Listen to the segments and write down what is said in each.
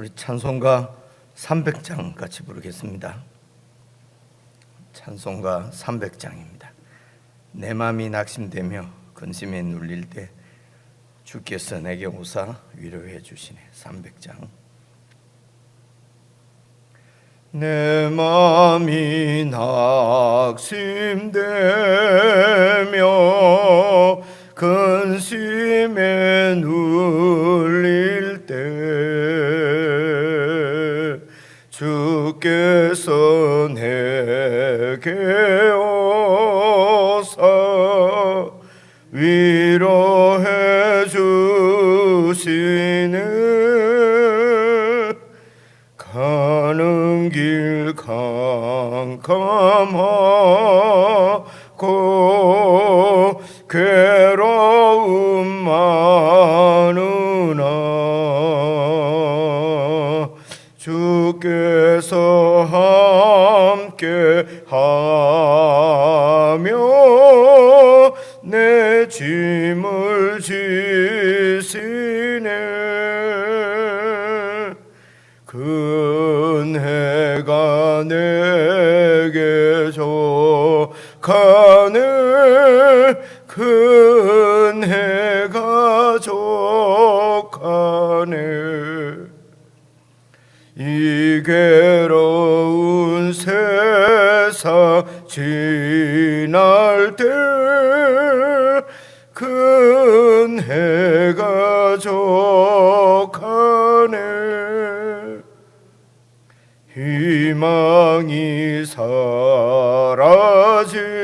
우리 찬송가 300장 같이 부르겠습니다. 찬송가 300장입니다. 내 마음이 낙심되며 근심에 눌릴 때 주께서 내게 오사 위로해 주시네. 300장. 내 마음이 낙심되며 근심에 눌 오사 위로해 주시네 가는 길 캄캄하고 괴로 사라지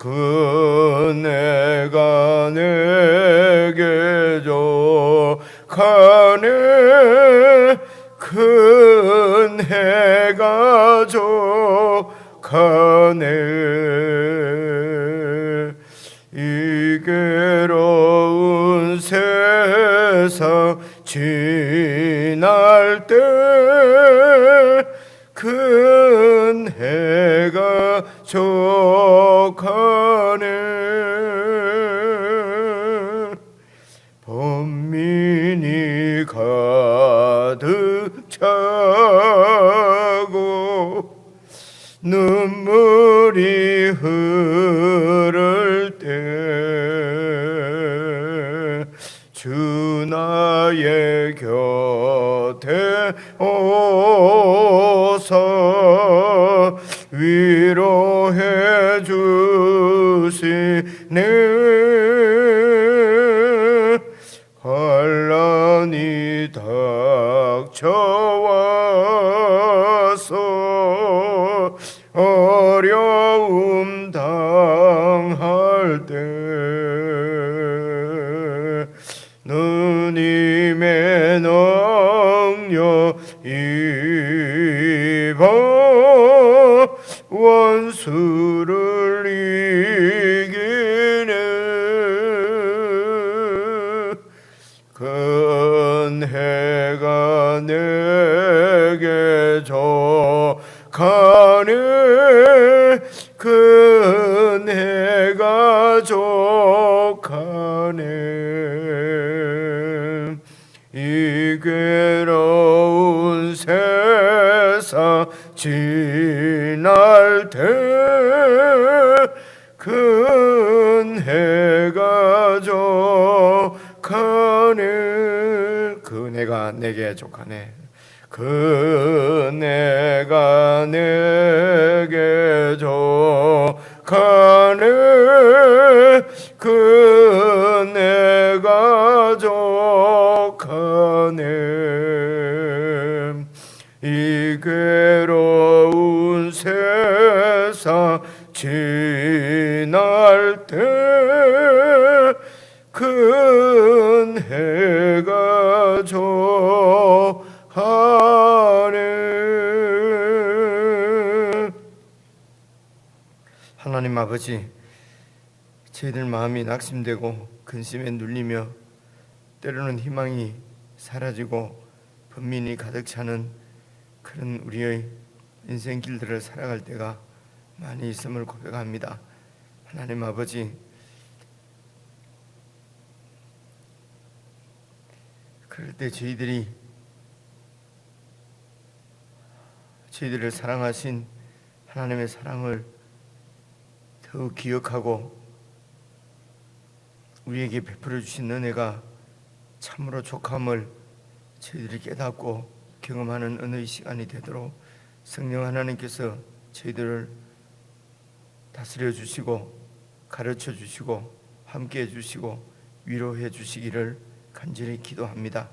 그네가 내게 족하네. 큰해가 족하네. 이 괴로운 세상 지날 때큰 해가 족 오사 위로해 주시네. 환란이 닥쳐 입어 원수를 이기네. 큰 해가 내게 족하네 큰 해가 족하네 이 괴로운 지날 때 큰 해가 족하네. 그 내가 내게 족하네. 그 내가 내게 족하네. 그 아버지 저희들 마음이 낙심되고 근심에 눌리며 때로는 희망이 사라지고 번민이 가득 차는 그런 우리의 인생 길들을 살아갈 때가 많이 있음을 고백합니다. 하나님 아버지 그럴 때 저희들이 저희들을 사랑하신 하나님의 사랑을 더욱 기억하고 우리에게 베풀어 주신 은혜가 참으로 족함을 저희들이 깨닫고 경험하는 은혜의 시간이 되도록 성령 하나님께서 저희들을 다스려 주시고 가르쳐 주시고 함께 해 주시고 위로해 주시기를 간절히 기도합니다.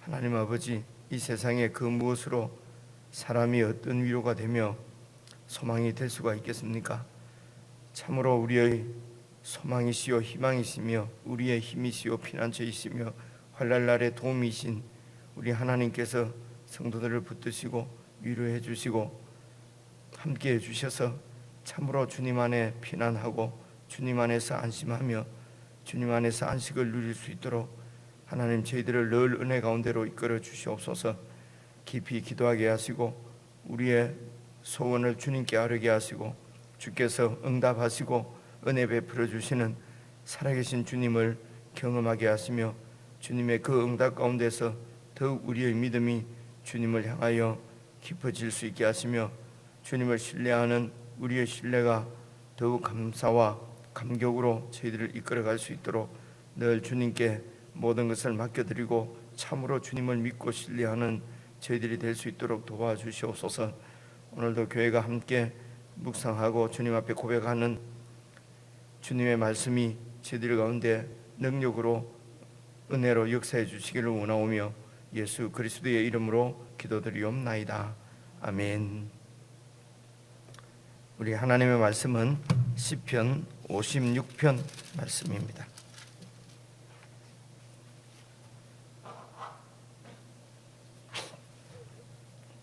하나님 아버지 이 세상에 그 무엇으로 사람이 어떤 위로가 되며 소망이 될 수가 있겠습니까? 참으로 우리의 소망이시요 희망이시며 우리의 힘이시요 피난처이시며 환난 날의 도움이신 우리 하나님께서 성도들을 붙드시고 위로해 주시고 함께 해 주셔서 참으로 주님 안에 피난하고 주님 안에서 안심하며 주님 안에서 안식을 누릴 수 있도록 하나님 저희들을 늘 은혜 가운데로 이끌어 주시옵소서. 깊이 기도하게 하시고 우리의 소원을 주님께 아뢰게 하시고 주께서 응답하시고 은혜 베풀어 주시는 살아계신 주님을 경험하게 하시며 주님의 그 응답 가운데서 더욱 우리의 믿음이 주님을 향하여 깊어질 수 있게 하시며 주님을 신뢰하는 우리의 신뢰가 더욱 감사와 감격으로 저희들을 이끌어갈 수 있도록 늘 주님께 모든 것을 맡겨드리고 참으로 주님을 믿고 신뢰하는 저희들이 될 수 있도록 도와주시옵소서. 오늘도 교회가 함께 묵상하고 주님 앞에 고백하는 주님의 말씀이 저희들 가운데 능력으로 은혜로 역사해 주시기를 원하오며 예수 그리스도의 이름으로 기도드리옵나이다. 아멘. 우리 하나님의 말씀은 시편 56편 말씀입니다.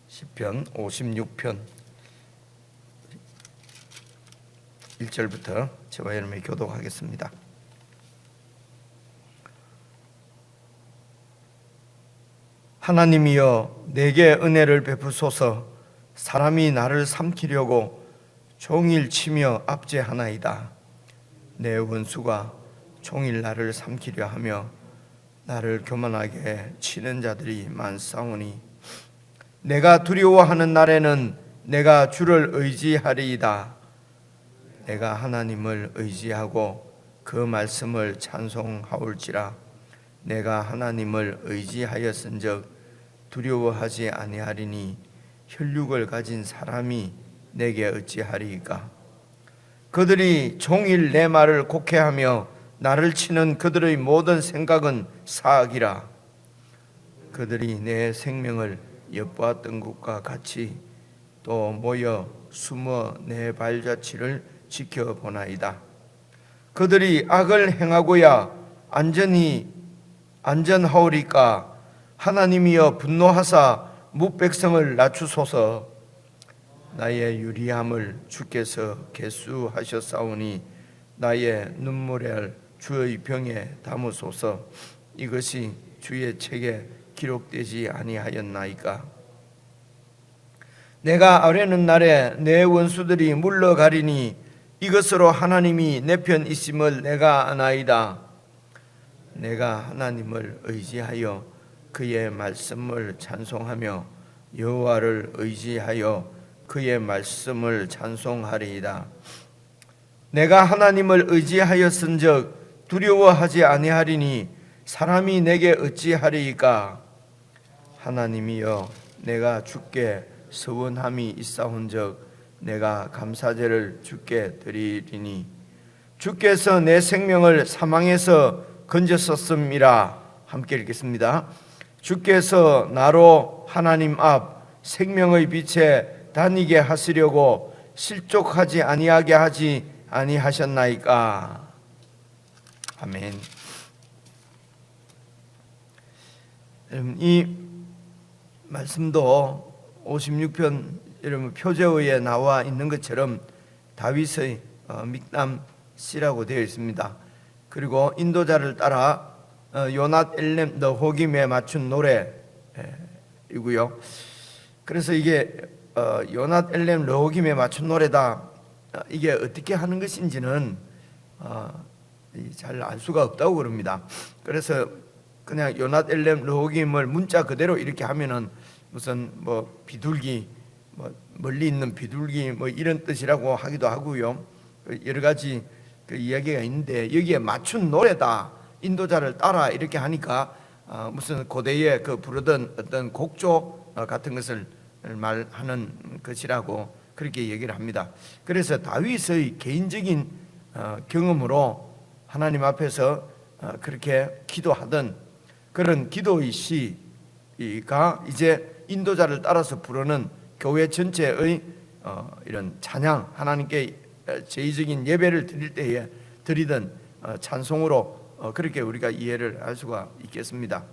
시편 56편 1절부터 저와 여러분이 교독하겠습니다. 하나님이여 내게 은혜를 베푸소서. 사람이 나를 삼키려고 종일 치며 압제하나이다. 내 원수가 종일 나를 삼키려 하며 나를 교만하게 치는 자들이 많사오니 내가 두려워하는 날에는 내가 주를 의지하리이다 내가 하나님을 의지하고 그 말씀을 찬송하올지라. 내가 하나님을 의지하였은즉 두려워하지 아니하리니 혈육을 가진 사람이 내게 어찌하리이까? 그들이 종일 내 말을 곡해하며 나를 치는 그들의 모든 생각은 사악이라. 그들이 내 생명을 엿보았던 것과 같이 또 모여 숨어 내 발자취를 지켜보나이다. 그들이 악을 행하고야 안전히 안전하오리까 하나님이여 분노하사 무백성을 낮추소서. 나의 유리함을 주께서 개수하셨사오니 나의 눈물을 주의 병에 담으소서. 이것이 주의 책에 기록되지 아니하였나이까. 내가 아뢰는 날에 내 원수들이 물러가리니 이것으로 하나님이 내 편 있음을 내가 아나이다 내가 하나님을 의지하여 그의 말씀을 찬송하며 여호와를 의지하여 그의 말씀을 찬송하리이다. 내가 하나님을 의지하였은즉 두려워하지 아니하리니 사람이 내게 어찌하리이까 하나님이여 내가 주께 서원함이 있사온즉 내가 감사제를 주께 드리리니 주께서 내 생명을 사망에서 건졌었음이라 함께 읽겠습니다. 주께서 나로 하나님 앞 생명의 빛에 다니게 하시려고 실족하지 아니하게 하지 아니하셨나이까. 아멘. 여러분 이 말씀도 56편 여러분 표제어에 나와 있는 것처럼 다윗의 어, mik담 시라고 되어 있습니다. 그리고 인도자를 따라 어, 요낫 엘렘 더 호김에 맞춘 노래이고요. 그래서 이게 어, 요낫 엘렘 러호김에 맞춘 노래다. 어, 이게 어떻게 하는 것인지는 잘 알 수가 없다고 그럽니다. 그래서 그냥 요낫 엘렘 러호김을 문자 그대로 이렇게 하면은 무슨 뭐 비둘기 뭐 멀리 있는 비둘기 뭐 이런 뜻이라고 하기도 하고요. 그 여러 가지 그 이야기가 있는데 여기에 맞춘 노래다. 인도자를 따라 이렇게 하니까 어, 무슨 고대에 그 부르던 어떤 곡조 어, 같은 것을 말하는 것이라고 그렇게 얘기를 합니다. 그래서 다윗의 개인적인 어, 경험으로 하나님 앞에서 어, 그렇게 기도하던 그런 기도의 시가 이제 인도자를 따라서 부르는 교회 전체의 어, 이런 찬양 하나님께 제의적인 예배를 드릴 때에 드리던 어, 찬송으로 어, 그렇게 우리가 이해를 할 수가 있겠습니다.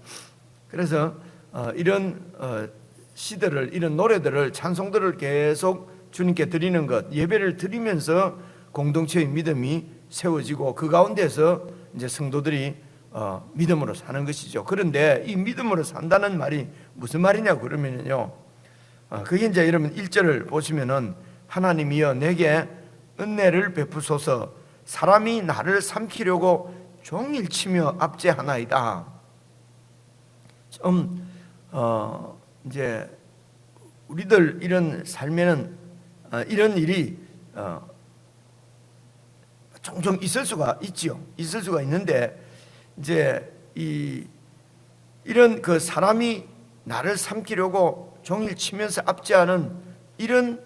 그래서 어, 이런 어, 시들을 이런 노래들을 찬송들을 계속 주님께 드리는 것 예배를 드리면서 공동체의 믿음이 세워지고 그 가운데서 이제 성도들이 어, 믿음으로 사는 것이죠. 그런데 이 믿음으로 산다는 말이 무슨 말이냐 그러면요. 어, 그게 이제 여러분 1절을 보시면은 하나님이여 내게 은혜를 베푸소서 사람이 나를 삼키려고 종일 치며 압제하나이다. 좀 어, 이제 우리들 이런 삶에는 어, 이런 일이 어, 종종 있을 수가 있지요. 있을 수가 있는데 이제 이 이런 그 사람이 나를 삼키려고 종일 치면서 압제하는 이런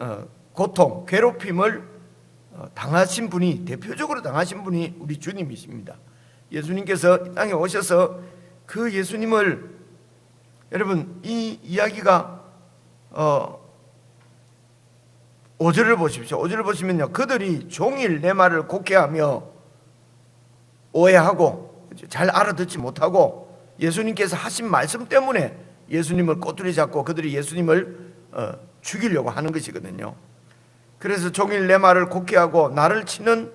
어, 고통, 괴롭힘을 어, 당하신 분이 대표적으로 당하신 분이 우리 주님이십니다. 예수님께서 이 땅에 오셔서 그 예수님을 여러분 이 이야기가 어 5절을 보십시오. 5절을 보시면요. 그들이 종일 내 말을 곡해하며 오해하고 잘 알아듣지 못하고 예수님께서 하신 말씀 때문에 예수님을 꼬투리 잡고 그들이 예수님을 어, 죽이려고 하는 것이거든요. 그래서 종일 내 말을 곡해하고 나를 치는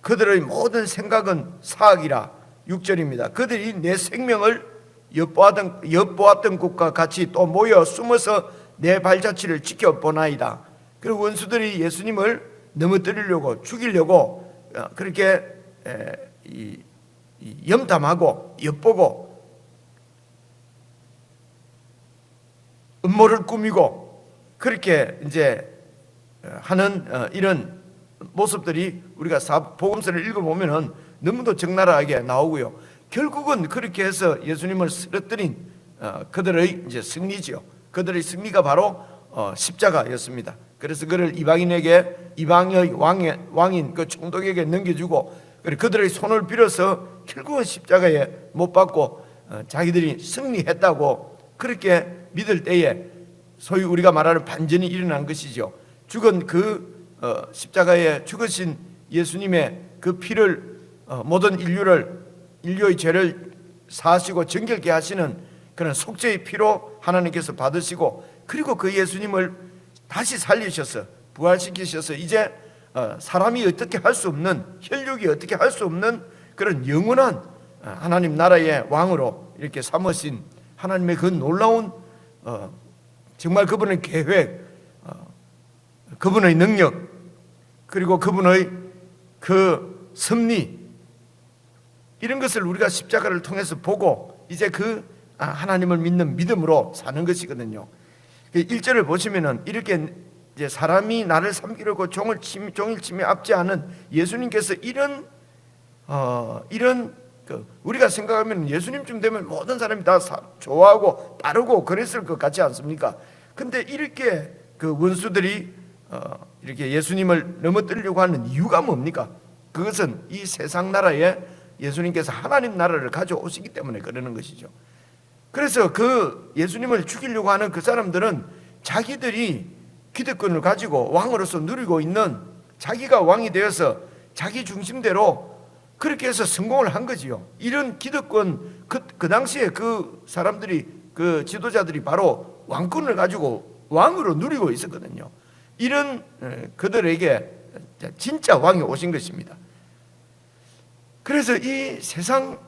그들의 모든 생각은 사악이라 6절입니다. 그들이 내 생명을 엿보았던, 엿보았던 것과 같이 또 모여 숨어서 내 발자취를 지켜보나이다. 그리고 원수들이 예수님을 넘어뜨리려고 죽이려고 어, 그렇게 염탐하고 엿보고 음모를 꾸미고 그렇게 이제 하는 어, 이런 모습들이 우리가 복음서를 읽어보면은 너무도 적나라하게 나오고요. 결국은 그렇게 해서 예수님을 쓰러뜨린 어, 그들의 이제 승리지요. 그들의 승리가 바로 어, 십자가였습니다. 그래서 그를 이방인에게 이방의 왕의, 왕인 그 총독에게 넘겨주고 그들의 손을 빌어서 결국은 십자가에 못 박고 자기들이 승리했다고 그렇게 믿을 때에 소위 우리가 말하는 반전이 일어난 것이죠. 죽은 그 어, 십자가에 죽으신 예수님의 그 피를 어, 모든 인류를 인류의 죄를 사하시고 정결케 하시는 그런 속죄의 피로 하나님께서 받으시고 그리고 그 예수님을 다시 살리셔서 부활시키셔서 이제 어, 사람이 어떻게 할 수 없는 혈육이 어떻게 할 수 없는 그런 영원한 하나님 나라의 왕으로 이렇게 삼으신 하나님의 그 놀라운 정말 그분의 계획 그분의 능력 그리고 그분의 그 섭리 이런 것을 우리가 십자가를 통해서 보고 이제 그 아, 하나님을 믿는 믿음으로 사는 것이거든요. 1절을 그 보시면은 이렇게 이제 사람이 나를 삼기려고 종을 치, 종일 치며 압제하는 예수님께서 이런 어, 이런 그 우리가 생각하면 예수님쯤 되면 모든 사람이 다 좋아하고 따르고 그랬을 것 같지 않습니까? 근데 이렇게 그 원수들이 어, 이렇게 예수님을 넘어뜨리려고 하는 이유가 뭡니까? 그것은 이 세상 나라에 예수님께서 하나님 나라를 가져오시기 때문에 그러는 것이죠. 그래서 그 예수님을 죽이려고 하는 그 사람들은 자기들이 기득권을 가지고 왕으로서 누리고 있는 자기가 왕이 되어서 자기 중심대로 그렇게 해서 성공을 한 거지요. 이런 기득권 그, 그 당시에 그 사람들이 그 지도자들이 바로 왕권을 가지고 왕으로 누리고 있었거든요. 이런 에, 그들에게 진짜 왕이 오신 것입니다. 그래서 이 세상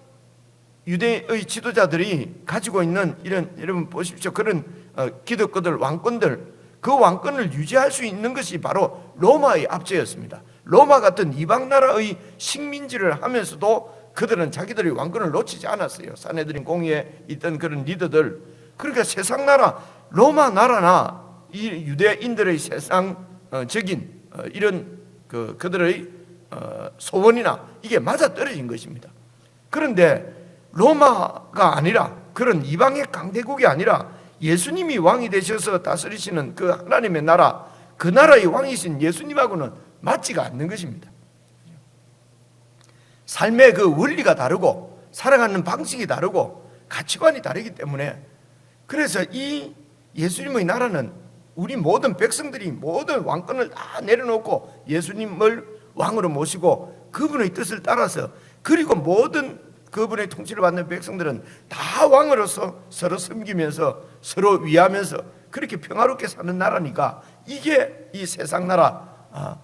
유대의 지도자들이 가지고 있는 이런 여러분 보십시오. 그런 어, 기득권들 왕권들 그 왕권을 유지할 수 있는 것이 바로 로마의 압제였습니다. 로마 같은 이방 나라의 식민지를 하면서도 그들은 자기들의 왕권을 놓치지 않았어요. 사내들인 공의에 있던 그런 리더들. 그러니까 세상 나라 로마 나라나 이 유대인들의 세상적인 어, 이런 그 그들의 어, 소원이나 이게 맞아 떨어진 것입니다. 그런데 로마가 아니라 그런 이방의 강대국이 아니라 예수님이 왕이 되셔서 다스리시는 그 하나님의 나라 그 나라의 왕이신 예수님하고는 맞지가 않는 것입니다. 삶의 그 원리가 다르고 살아가는 방식이 다르고 가치관이 다르기 때문에 그래서 이 예수님의 나라는 우리 모든 백성들이 모든 왕권을 다 내려놓고 예수님을 왕으로 모시고 그분의 뜻을 따라서 그리고 모든 그분의 통치를 받는 백성들은 다 왕으로서 서로 섬기면서 서로 위하면서 그렇게 평화롭게 사는 나라니까 이게 이 세상 나라 아,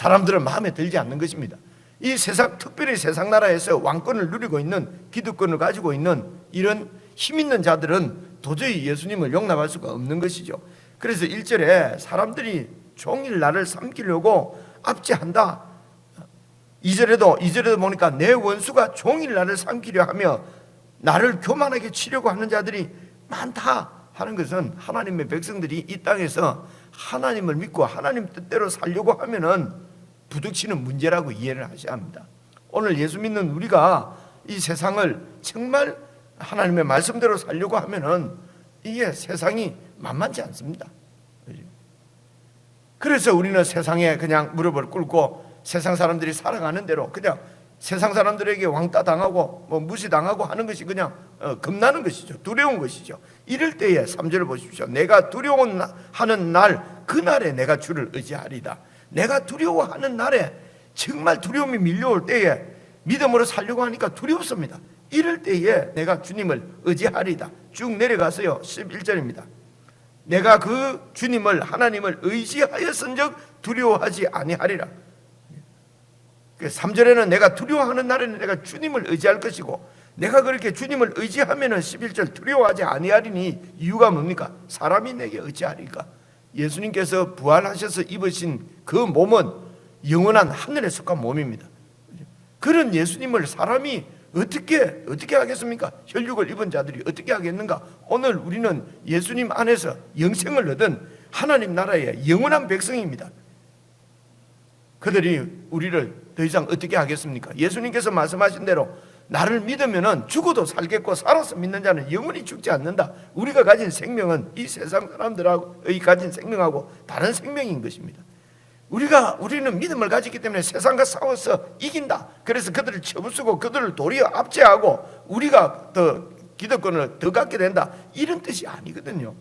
사람들은 마음에 들지 않는 것입니다. 이 세상 특별히 세상 나라에서 왕권을 누리고 있는 기득권을 가지고 있는 이런 힘 있는 자들은 도저히 예수님을 용납할 수가 없는 것이죠. 그래서 1절에 사람들이 종일 나를 삼키려고 압제한다. 2절에도 2절에도 보니까 내 원수가 종일 나를 삼키려 하며 나를 교만하게 치려고 하는 자들이 많다 하는 것은 하나님의 백성들이 이 땅에서 하나님을 믿고 하나님 뜻대로 살려고 하면은 부딪히는 문제라고 이해를 하셔야 합니다. 오늘 예수 믿는 우리가 이 세상을 정말 하나님의 말씀대로 살려고 하면은 이게 세상이 만만치 않습니다. 그래서 우리는 세상에 그냥 무릎을 꿇고 세상 사람들이 살아가는 대로 그냥 세상 사람들에게 왕따 당하고 뭐 무시당하고 하는 것이 그냥 어, 겁나는 것이죠. 두려운 것이죠. 이럴 때에 3절을 보십시오. 내가 두려워하는 날 그날에 내가 주를 의지하리다. 내가 두려워하는 날에 정말 두려움이 밀려올 때에 믿음으로 살려고 하니까 두렵습니다. 이럴 때에 내가 주님을 의지하리다. 쭉 내려가서요. 11절입니다. 내가 그 주님을 하나님을 의지하였은즉 두려워하지 아니하리라. 3절에는 내가 두려워하는 날에는 내가 주님을 의지할 것이고 내가 그렇게 주님을 의지하면은 11절 두려워하지 아니하리니 이유가 뭡니까? 사람이 내게 의지하리까? 예수님께서 부활하셔서 입으신 그 몸은 영원한 하늘에 속한 몸입니다. 그런 예수님을 사람이 어떻게 어떻게 하겠습니까? 혈육을 입은 자들이 어떻게 하겠는가? 오늘 우리는 예수님 안에서 영생을 얻은 하나님 나라의 영원한 백성입니다. 그들이 우리를 더 이상 어떻게 하겠습니까? 예수님께서 말씀하신 대로 나를 믿으면은 죽어도 살겠고 살아서 믿는 자는 영원히 죽지 않는다. 우리가 가진 생명은 이 세상 사람들의 가진 생명하고 다른 생명인 것입니다. 우리가 우리는 믿음을 가지기 때문에 세상과 싸워서 이긴다. 그래서 그들을 쳐부수고 그들을 도리어 압제하고 우리가 더 기득권을 더 갖게 된다. 이런 뜻이 아니거든요.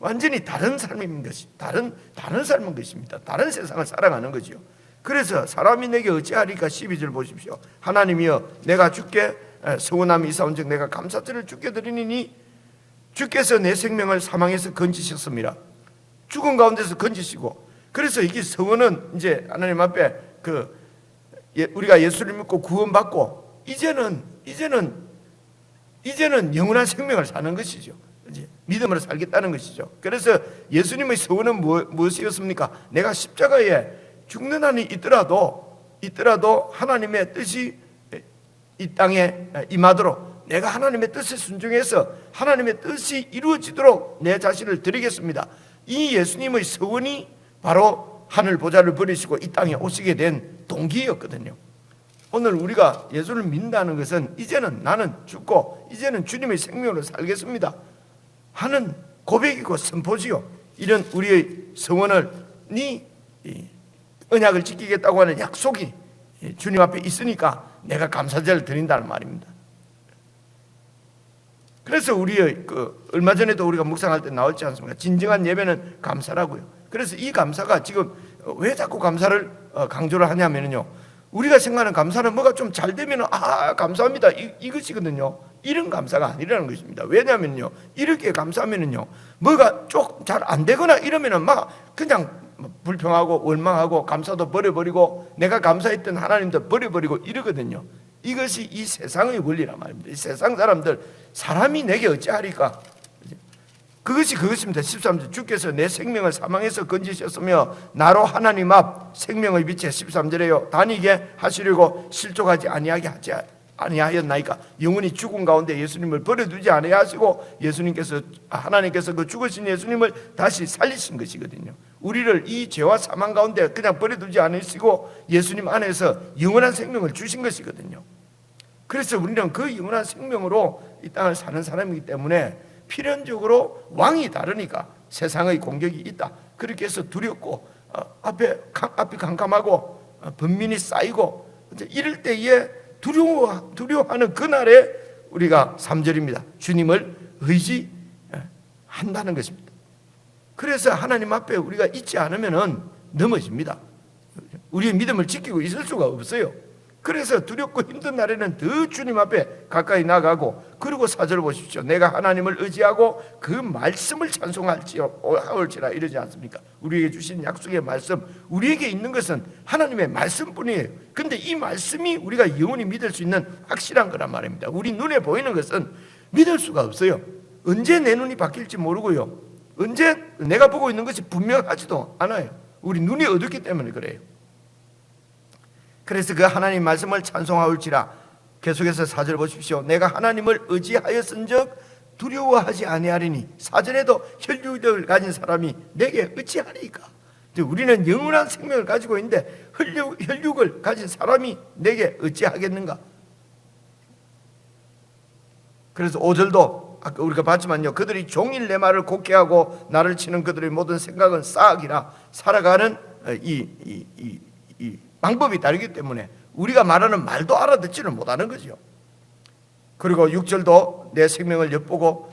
완전히 다른 삶인 것이 다른 다른 삶인 것입니다. 다른 세상을 살아가는 거지요. 그래서 사람이 내게 어찌하리까 12절 보십시오. 하나님이여 내가 주께 서운함이 있사온즉 내가 감사절을 주께 드리니 주께서 내 생명을 사망에서 건지셨습니다. 죽은 가운데서 건지시고 그래서 이게 서원은 이제 하나님 앞에 그 예, 우리가 예수를 믿고 구원받고 이제는 이제는 이제는 영원한 생명을 사는 것이죠. 믿음으로 살겠다는 것이죠. 그래서 예수님의 서원은 무엇이었습니까? 내가 십자가에 죽는 한이 있더라도 있더라도 하나님의 뜻이 이 땅에 임하도록 내가 하나님의 뜻에 순종해서 하나님의 뜻이 이루어지도록 내 자신을 드리겠습니다. 이 예수님의 서원이 바로 하늘 보좌를 버리시고 이 땅에 오시게 된 동기였거든요. 오늘 우리가 예수를 믿는다는 것은 이제는 나는 죽고 이제는 주님의 생명으로 살겠습니다 하는 고백이고 선포지요. 이런 우리의 성원을 니 이, 언약을 지키겠다고 하는 약속이 이 주님 앞에 있으니까 내가 감사제를 드린다는 말입니다. 그래서 우리의 그 얼마 전에도 우리가 묵상할 때 나왔지 않습니까? 진정한 예배는 감사라고요. 그래서 이 감사가 지금 왜 자꾸 감사를 어, 강조를 하냐면요. 우리가 생각하는 감사는 뭐가 좀 잘 되면 아 감사합니다 이, 이것이거든요. 이런 감사가 아니라는 것입니다. 왜냐면요. 이렇게 감사하면은요. 뭐가 좀 잘 안 되거나 이러면은 막 그냥 불평하고 원망하고 감사도 버려버리고 내가 감사했던 하나님도 버려버리고 이러거든요. 이것이 이 세상의 원리란 말입니다. 이 세상 사람들 사람이 내게 어찌하리까? 그것이 그것입니다. 13절 주께서 내 생명을 사망에서 건지셨으며 나로 하나님 앞 생명의 빛에 13절에요. 다니게 하시려고 실족하지 아니하게 하지 아니하였나이까 영원히 죽은 가운데 예수님을 버려두지 아니하시고 예수님께서 하나님께서 그 죽으신 예수님을 다시 살리신 것이거든요. 우리를 이 죄와 사망 가운데 그냥 버려두지 않으시고 예수님 안에서 영원한 생명을 주신 것이거든요. 그래서 우리는 그 영원한 생명으로 이 땅을 사는 사람이기 때문에 필연적으로 왕이 다르니까 세상의 공격이 있다. 그렇게 해서 두렵고 어, 앞에 앞이 캄캄하고 어, 번민이 쌓이고 이럴 때에 두려워 두려워하는 그날에 우리가 3절입니다. 주님을 의지한다는 것입니다. 그래서 하나님 앞에 우리가 있지 않으면은 넘어집니다. 우리의 믿음을 지키고 있을 수가 없어요. 그래서 두렵고 힘든 날에는 더 주님 앞에 가까이 나가고 그리고 사절 보십시오. 내가 하나님을 의지하고 그 말씀을 찬송할지라 이러지 않습니까? 우리에게 주신 약속의 말씀, 우리에게 있는 것은 하나님의 말씀뿐이에요. 근데 이 말씀이 우리가 영원히 믿을 수 있는 확실한 거란 말입니다. 우리 눈에 보이는 것은 믿을 수가 없어요. 언제 내 눈이 바뀔지 모르고요. 언제 내가 보고 있는 것이 분명하지도 않아요. 우리 눈이 어둡기 때문에 그래요. 그래서 그 하나님 말씀을 찬송하올지라 계속해서 사절 보십시오. 내가 하나님을 의지하였은즉 두려워하지 아니하리니 사전에도 혈육을 가진 사람이 내게 어찌하리까? 우리는 영원한 생명을 가지고 있는데 혈육, 혈육을 가진 사람이 내게 어찌하겠는가? 그래서 5절도 아까 우리가 봤지만요. 그들이 종일 내 말을 곡해하고 나를 치는 그들의 모든 생각은 싹이라 살아가는 이, 이, 이, 이 방법이 다르기 때문에 우리가 말하는 말도 알아듣지를 못하는 거죠. 그리고 6절도 내 생명을 엿보고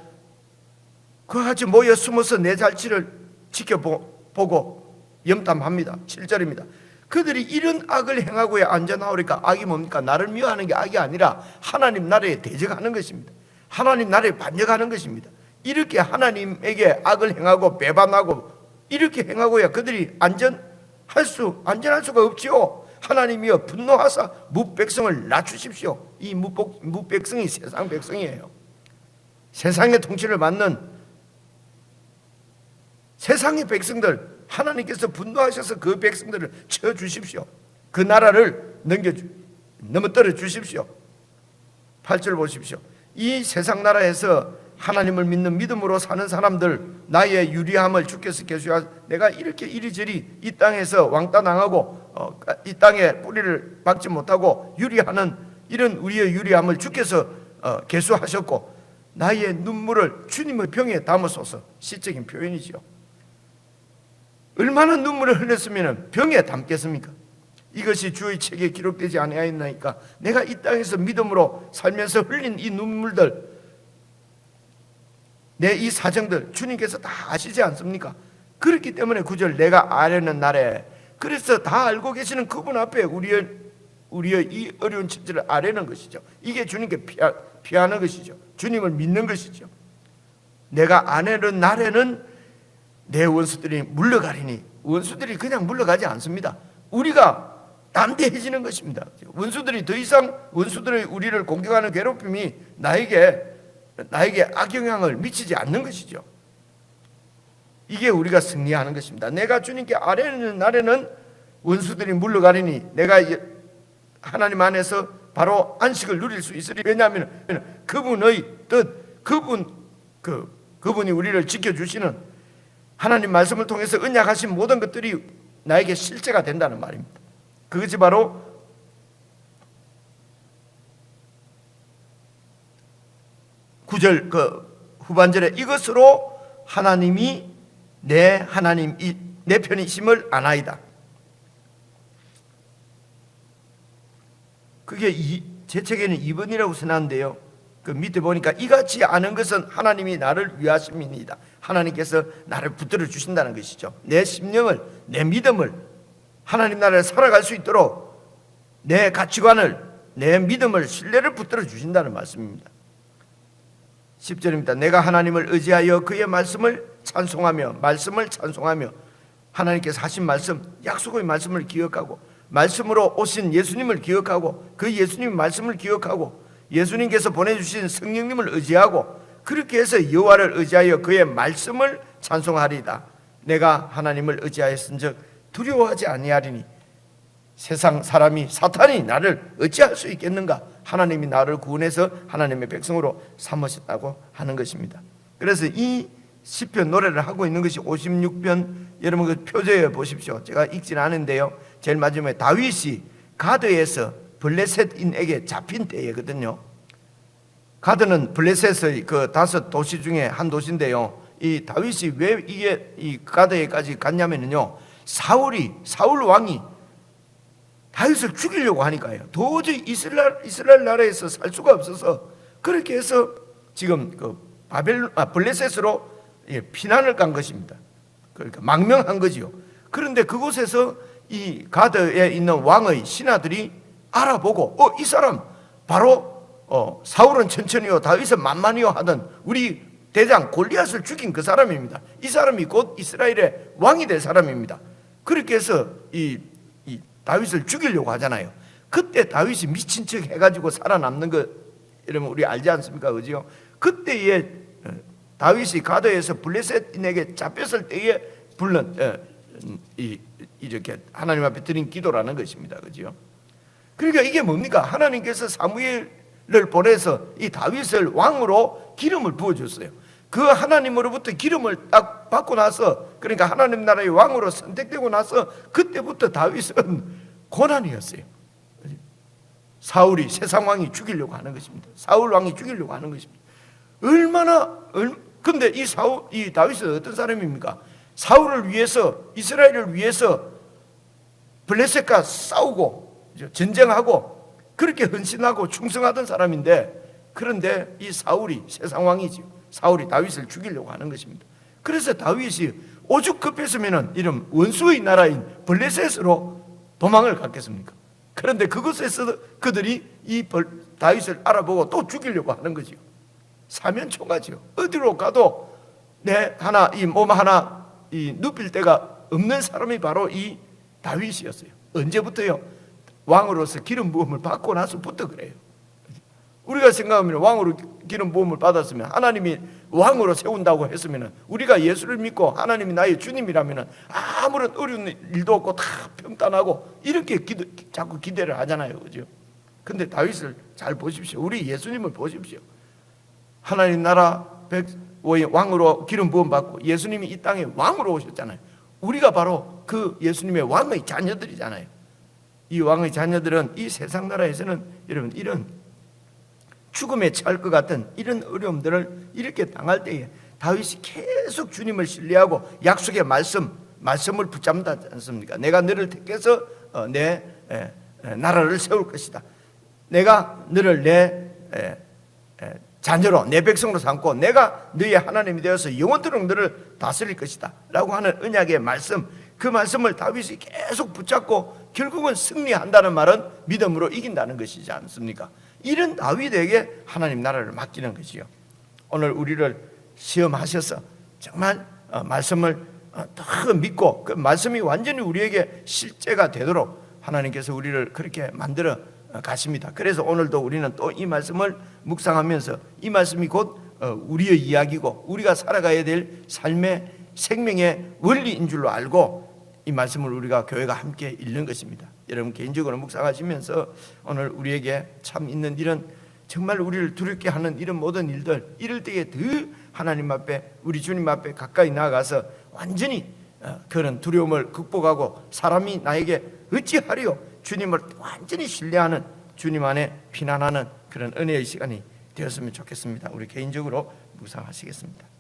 그같이 모여 숨어서 내 잘치를 지켜보고 염탐합니다. 7절입니다. 그들이 이런 악을 행하고야 안전하오리까 악이 뭡니까? 나를 미워하는 게 악이 아니라 하나님 나라에 대적하는 것입니다. 하나님 나라에 반역하는 것입니다. 이렇게 하나님에게 악을 행하고 배반하고 이렇게 행하고야 그들이 안전할 수 안전할 수가 없지요. 하나님이여 분노하사 무백성을 낮추십시오. 이 무복, 무백성이 세상 백성이에요. 세상의 통치를 받는 세상의 백성들 하나님께서 분노하셔서 그 백성들을 쳐 주십시오. 그 나라를 넘겨 주 넘어뜨려 주십시오. 8절 보십시오. 이 세상 나라에서 하나님을 믿는 믿음으로 사는 사람들 나의 유리함을 주께서 계수하 내가 이렇게 이리저리 이 땅에서 왕따 당하고 어, 이 땅에 뿌리를 박지 못하고 유리하는 이런 우리의 유리함을 주께서 어, 계수하셨고 나의 눈물을 주님의 병에 담으소서 시적인 표현이죠. 얼마나 눈물을 흘렸으면 병에 담겠습니까? 이것이 주의 책에 기록되지 아니하였나이까 내가 이 땅에서 믿음으로 살면서 흘린 이 눈물들 내 이 사정들 주님께서 다 아시지 않습니까? 그렇기 때문에 구절 내가 아려는 날에 그래서 다 알고 계시는 그분 앞에 우리의 우리의 이 어려운 처지를 아뢰는 것이죠. 이게 주님께 피하, 피하는 것이죠. 주님을 믿는 것이죠. 내가 아내는 날에는 내 원수들이 물러가리니 원수들이 그냥 물러가지 않습니다. 우리가 담대해지는 것입니다. 원수들이 더 이상 원수들의 우리를 공격하는 괴롭힘이 나에게 나에게 악영향을 미치지 않는 것이죠. 이게 우리가 승리하는 것입니다. 내가 주님께 아뢰는 날에는 원수들이 물러가리니 내가 하나님 안에서 바로 안식을 누릴 수 있으리. 왜냐하면 그분의 뜻, 그분 그 그분이 우리를 지켜 주시는 하나님 말씀을 통해서 언약하신 모든 것들이 나에게 실제가 된다는 말입니다. 그것이 바로 구절 그 후반절에 이것으로 하나님이 내 하나님 이- 내 편이심을 아나이다. 그게 이, 제 책에는 2번이라고 써놨는데요. 그 밑에 보니까 이같이 아는 것은 하나님이 나를 위하심이니이다. 하나님께서 나를 붙들어 주신다는 것이죠. 내 심령을, 내 믿음을 하나님 나라를 살아갈 수 있도록 내 가치관을, 내 믿음을, 신뢰를 붙들어 주신다는 말씀입니다. 10절입니다. 내가 하나님을 의지하여 그의 말씀을 찬송하며 말씀을 찬송하며 하나님께서 하신 말씀, 약속의 말씀을 기억하고 말씀으로 오신 예수님을 기억하고 그 예수님 말씀을 기억하고 예수님께서 보내주신 성령님을 의지하고 그렇게 해서 여호와를 의지하여 그의 말씀을 찬송하리이다. 내가 하나님을 의지하였은즉 두려워하지 아니하리니 세상 사람이 사탄이 나를 어찌할 수 있겠는가? 하나님이 나를 구원해서 하나님의 백성으로 삼으셨다고 하는 것입니다. 그래서 이 시편 노래를 하고 있는 것이 56편 여러분 그 표제에 보십시오. 제가 읽지는 않은데요. 제일 마지막에 다윗이 가드에서 블레셋인에게 잡힌 때이거든요. 가드는 블레셋의 그 다섯 도시 중에 한 도시인데요. 이 다윗이 왜 이게 이 가드에까지 갔냐면요. 사울이 사울 왕이 다윗을 죽이려고 하니까요. 도저히 이스라엘 이스라엘 나라에서 살 수가 없어서 그렇게 해서 지금 그 바벨 아 블레셋으로 예, 피난을 간 것입니다. 그러니까 망명한 거지요. 그런데 그곳에서 이 가드에 있는 왕의 신하들이 알아보고 어 이 사람 바로 어 사울은 천천히요 다윗은 만만히요 하던 우리 대장 골리앗을 죽인 그 사람입니다. 이 사람이 곧 이스라엘의 왕이 될 사람입니다. 그렇게 해서 이, 이 다윗을 죽이려고 하잖아요. 그때 다윗이 미친 척 해가지고 살아남는 거 이러면 우리 알지 않습니까, 그지요? 그때에 어, 다윗이 가드에서 블레셋인에게 잡혔을 때에 불른 어, 이 이렇게 하나님 앞에 드린 기도라는 것입니다, 그지요? 그러니까 이게 뭡니까? 하나님께서 사무엘을 보내서 이 다윗을 왕으로 기름을 부어줬어요. 그 하나님으로부터 기름을 딱 받고 나서 그러니까 하나님 나라의 왕으로 선택되고 나서 그때부터 다윗은 고난이었어요. 사울이 세상 왕이 죽이려고 하는 것입니다. 사울 왕이 죽이려고 하는 것입니다. 얼마나 얼, 근데 이 사울 이 다윗은 어떤 사람입니까? 사울을 위해서 이스라엘을 위해서 블레셋과 싸우고 전쟁하고 그렇게 헌신하고 충성하던 사람인데 그런데 이 사울이 세상 왕이지 사울이 다윗을 죽이려고 하는 것입니다. 그래서 다윗이 오죽 급했으면은 이런 원수의 나라인 블레셋으로 도망을 갔겠습니까? 그런데 그곳에서 그들이 이 벌- 다윗을 알아보고 또 죽이려고 하는 거지요. 사면초가지요. 어디로 가도 내 하나 이 몸 하나 이 눕힐 데가 없는 사람이 바로 이 다윗이었어요. 언제부터요? 왕으로서 기름 부음을 받고 나서부터 그래요. 우리가 생각하면 왕으로 기름 부음을 받았으면 하나님이 왕으로 세운다고 했으면 우리가 예수를 믿고 하나님이 나의 주님이라면 아무런 어려운 일도 없고 다 평탄하고 이렇게 기도, 자꾸 기대를 하잖아요. 그죠? 근데 다윗을 잘 보십시오. 우리 예수님을 보십시오. 하나님 나라 백 왕으로 기름 부음 받고 예수님이 이 땅에 왕으로 오셨잖아요. 우리가 바로 그 예수님의 왕의 자녀들이잖아요. 이 왕의 자녀들은 이 세상 나라에서는 여러분 이런 죽음에 처할 것 같은 이런 어려움들을 이렇게 당할 때에 다윗이 계속 주님을 신뢰하고 약속의 말씀 말씀을 붙잡는다 않습니까? 내가 너를 택해서 어, 내 나라를 세울 것이다. 내가 너를 내 자녀로 내 백성으로 삼고 내가 너의 하나님이 되어서 영원토록 너를 다스릴 것이다. 라고 하는 언약의 말씀 그 말씀을 다윗이 계속 붙잡고 결국은 승리한다는 말은 믿음으로 이긴다는 것이지 않습니까? 이런 다윗에게 하나님 나라를 맡기는 것이요. 오늘 우리를 시험하셔서 정말 어, 말씀을 어, 더 믿고 그 말씀이 완전히 우리에게 실제가 되도록 하나님께서 우리를 그렇게 만들어 어, 가십니다. 그래서 오늘도 우리는 또 이 말씀을 묵상하면서 이 말씀이 곧 어, 우리의 이야기고 우리가 살아가야 될 삶의 생명의 원리인 줄로 알고 이 말씀을 우리가 교회가 함께 읽는 것입니다. 여러분 개인적으로 묵상하시면서 오늘 우리에게 참 있는 이런 정말 우리를 두렵게 하는 이런 모든 일들 이럴 때에 더 하나님 앞에 우리 주님 앞에 가까이 나아가서 완전히 어, 그런 두려움을 극복하고 사람이 나에게 어찌하리요 주님을 완전히 신뢰하는 주님 안에 피난하는 그런 은혜의 시간이 되었으면 좋겠습니다. 우리 개인적으로 묵상하시겠습니다.